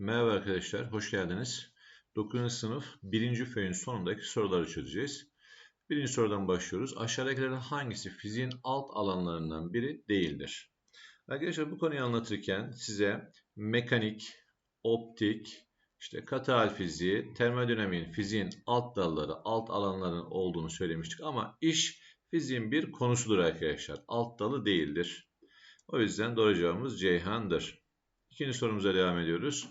Merhaba arkadaşlar, hoş geldiniz. 9. sınıf 1. föyün sonundaki soruları çözeceğiz. Birinci sorudan başlıyoruz. Aşağıdakilerden hangisi fiziğin alt alanlarından biri değildir? Arkadaşlar bu konuyu anlatırken size mekanik, optik, işte katı fiziği, termodinamiğin, fiziğin alt dalları, alt alanların olduğunu söylemiştik. Ama iş fiziğin bir konusudur arkadaşlar. Alt dalı değildir. O yüzden doğru cevabımız Ceyhan'dır. İkinci sorumuza devam ediyoruz.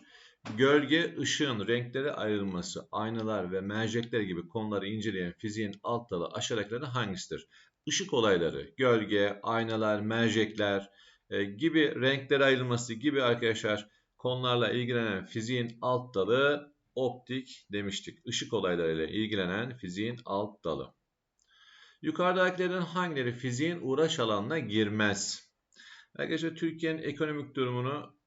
Gölge, ışığın renklere ayrılması, aynalar ve mercekler gibi konuları inceleyen fiziğin alt dalı aşağıdakilerden hangisidir? Işık olayları, gölge, aynalar, mercekler e, gibi renklere ayrılması gibi arkadaşlar konularla ilgilenen fiziğin alt dalı optik demiştik. Işık olaylarıyla ilgilenen fiziğin alt dalı. Yukarıdakilerden hangileri fiziğin uğraş alanına girmez? Arkadaşlar Türkiye'nin ekonomik durumunu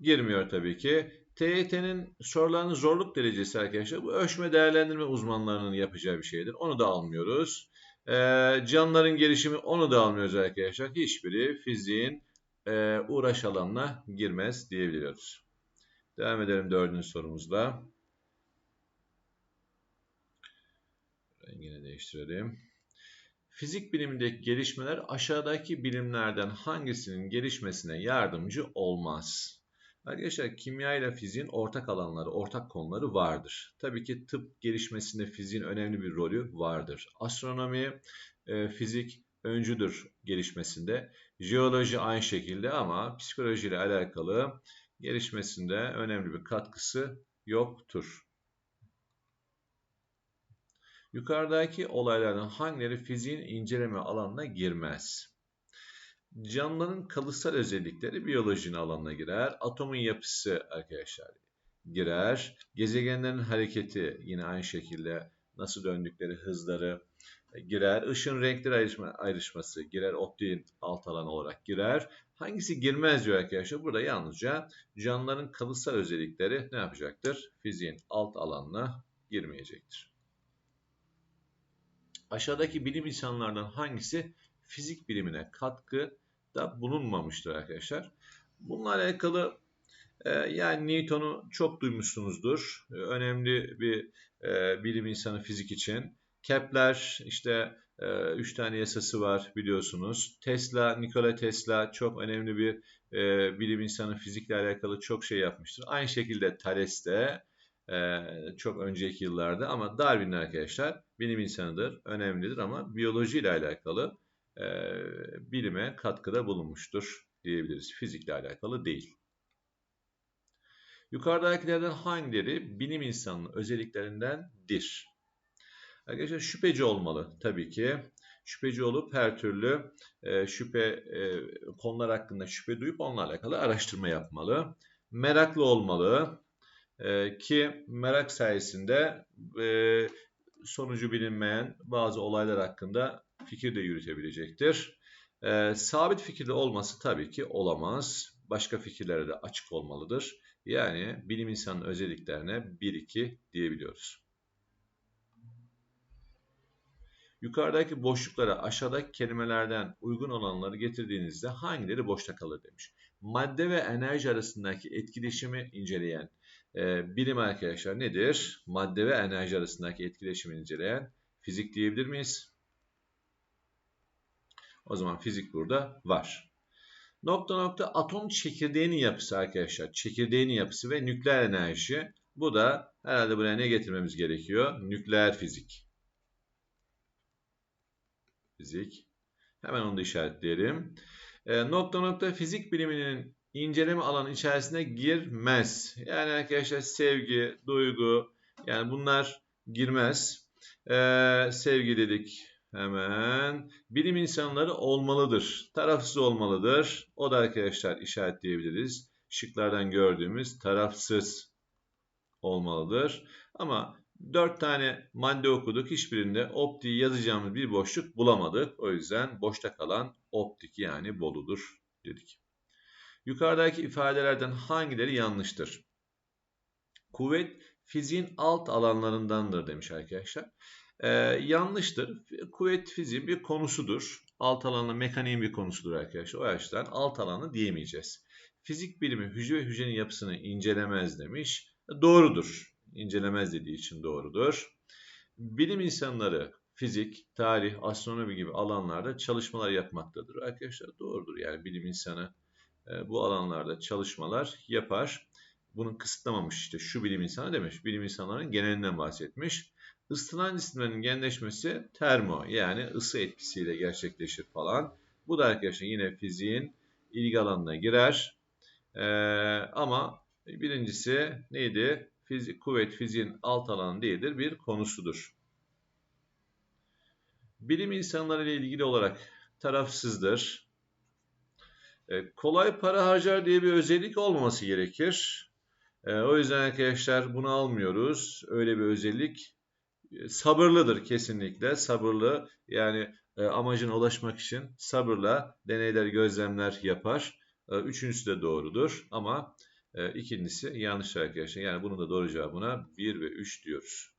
girmiyor tabii ki. TYT'nin sorularının zorluk derecesi arkadaşlar bu ölçme değerlendirme uzmanlarının yapacağı bir şeydir. Onu da almıyoruz. E, canlıların gelişimi onu da almıyoruz arkadaşlar. Hiçbiri fiziğin e, uğraş alanına girmez diyebiliyoruz. Devam edelim dördüncü sorumuzla. Rengini değiştirelim. Fizik bilimindeki gelişmeler aşağıdaki bilimlerden hangisinin gelişmesine yardımcı olmaz? Arkadaşlar kimya ile fiziğin ortak alanları, ortak konuları vardır. Tabii ki tıp gelişmesinde fiziğin önemli bir rolü vardır. Astronomi, e, fizik öncüdür gelişmesinde. Jeoloji aynı şekilde ama psikoloji ile alakalı gelişmesinde önemli bir katkısı yoktur. Yukarıdaki olaylardan hangileri fiziğin inceleme alanına girmez? Canlıların kalıtsal özellikleri biyolojinin alanına girer. Atomun yapısı arkadaşlar girer. Gezegenlerin hareketi yine aynı şekilde nasıl döndükleri hızları girer. Işın renkleri ayrışma, ayrışması girer. Optiğin alt alanı olarak girer. Hangisi girmez diyor arkadaşlar. Burada yalnızca canlıların kalıtsal özellikleri ne yapacaktır? Fiziğin alt alanına girmeyecektir. Aşağıdaki bilim insanlardan hangisi fizik bilimine katkı da bulunmamıştır arkadaşlar. Bununla alakalı e, yani Newton'u çok duymuşsunuzdur. E, önemli bir e, bilim insanı fizik için. Kepler işte e, üç tane yasası var biliyorsunuz. Tesla, Nikola Tesla çok önemli bir e, bilim insanı fizikle alakalı çok şey yapmıştır. Aynı şekilde Thales de e, çok önceki yıllarda ama Darwin arkadaşlar bilim insanıdır, önemlidir ama biyoloji ile alakalı e, bilime katkıda bulunmuştur diyebiliriz. Fizikle alakalı değil. Yukarıdakilerden hangileri bilim insanının özelliklerindendir? Arkadaşlar şüpheci olmalı tabii ki. Şüpheci olup her türlü e, şüphe e, konular hakkında şüphe duyup onlarla alakalı araştırma yapmalı. Meraklı olmalı e, ki merak sayesinde e, sonucu bilinmeyen bazı olaylar hakkında fikir de yürütebilecektir. E, sabit fikirde olması tabii ki olamaz. Başka fikirlere de açık olmalıdır. Yani bilim insanının özelliklerine 1-2 diyebiliyoruz. Yukarıdaki boşluklara aşağıdaki kelimelerden uygun olanları getirdiğinizde hangileri boşta kalır demiş. Madde ve enerji arasındaki etkileşimi inceleyen e, bilim arkadaşlar nedir? Madde ve enerji arasındaki etkileşimi inceleyen fizik diyebilir miyiz? O zaman fizik burada var. Nokta nokta atom çekirdeğinin yapısı arkadaşlar. Çekirdeğinin yapısı ve nükleer enerji. Bu da herhalde buraya ne getirmemiz gerekiyor? Nükleer fizik. Fizik. Hemen onu da işaretleyelim. E, nokta nokta fizik biliminin inceleme alanı içerisine girmez. Yani arkadaşlar sevgi, duygu yani bunlar girmez. E, sevgi dedik Hemen bilim insanları olmalıdır. Tarafsız olmalıdır. O da arkadaşlar işaretleyebiliriz. Şıklardan gördüğümüz tarafsız olmalıdır. Ama dört tane madde okuduk. Hiçbirinde optiği yazacağımız bir boşluk bulamadık. O yüzden boşta kalan optik yani boludur dedik. Yukarıdaki ifadelerden hangileri yanlıştır? Kuvvet fiziğin alt alanlarındandır demiş arkadaşlar. Ee, yanlıştır. Kuvvet fiziğin bir konusudur. Alt alanı mekaniğin bir konusudur arkadaşlar. O açıdan alt alanı diyemeyeceğiz. fizik bilimi hücre ve hücrenin yapısını incelemez demiş. Doğrudur. İncelemez dediği için doğrudur. Bilim insanları fizik, tarih, astronomi gibi alanlarda çalışmalar yapmaktadır. Arkadaşlar doğrudur. Yani bilim insanı e, bu alanlarda çalışmalar yapar. Bunu kısıtlamamış işte şu bilim insanı demiş. Bilim insanlarının genelinden bahsetmiş. Isıtılan cisimlerin genleşmesi termo yani ısı etkisiyle gerçekleşir falan. Bu da arkadaşlar yine fiziğin ilgi alanına girer. Ee, ama birincisi neydi? Fizik, kuvvet fiziğin alt alanı değildir, bir konusudur. Bilim insanları ile ilgili olarak tarafsızdır. Ee, kolay para harcar diye bir özellik olmaması gerekir. Ee, o yüzden arkadaşlar bunu almıyoruz. Öyle bir özellik sabırlıdır kesinlikle. Sabırlı yani e, amacına ulaşmak için sabırla deneyler, gözlemler yapar. E, üçüncüsü de doğrudur ama e, ikincisi yanlış arkadaşlar. Yani bunun da doğru cevabına 1 ve 3 diyoruz.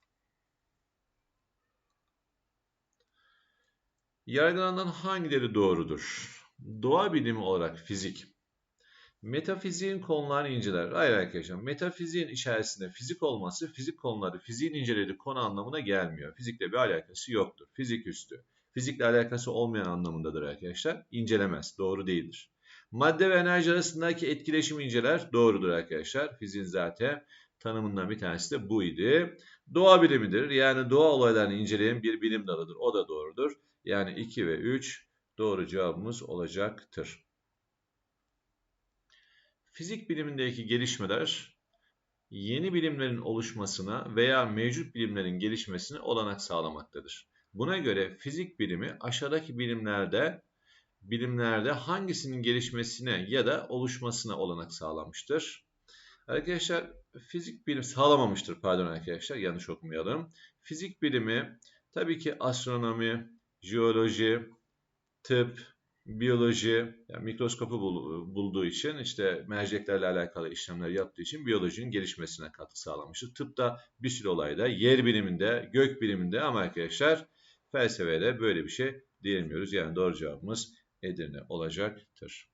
Yargılanan hangileri doğrudur? Doğa bilimi olarak fizik, Metafiziğin konularını inceler. Hayır arkadaşlar. Metafiziğin içerisinde fizik olması fizik konuları fiziğin incelediği konu anlamına gelmiyor. Fizikle bir alakası yoktur. Fizik üstü. Fizikle alakası olmayan anlamındadır arkadaşlar. İncelemez. Doğru değildir. Madde ve enerji arasındaki etkileşimi inceler. Doğrudur arkadaşlar. Fiziğin zaten tanımından bir tanesi de buydu. Doğa bilimidir. Yani doğa olaylarını inceleyen bir bilim dalıdır. O da doğrudur. Yani 2 ve 3 doğru cevabımız olacaktır. Fizik bilimindeki gelişmeler yeni bilimlerin oluşmasına veya mevcut bilimlerin gelişmesine olanak sağlamaktadır. Buna göre fizik bilimi aşağıdaki bilimlerde bilimlerde hangisinin gelişmesine ya da oluşmasına olanak sağlamıştır? Arkadaşlar fizik bilim sağlamamıştır pardon arkadaşlar yanlış okumayalım. Fizik bilimi tabii ki astronomi, jeoloji, tıp, biyoloji, yani mikroskopu bulduğu için işte merceklerle alakalı işlemler yaptığı için biyolojinin gelişmesine katkı sağlamıştır. Tıpta bir sürü olayda, yer biliminde, gök biliminde ama arkadaşlar felsefede böyle bir şey diyemiyoruz. Yani doğru cevabımız Edirne olacaktır.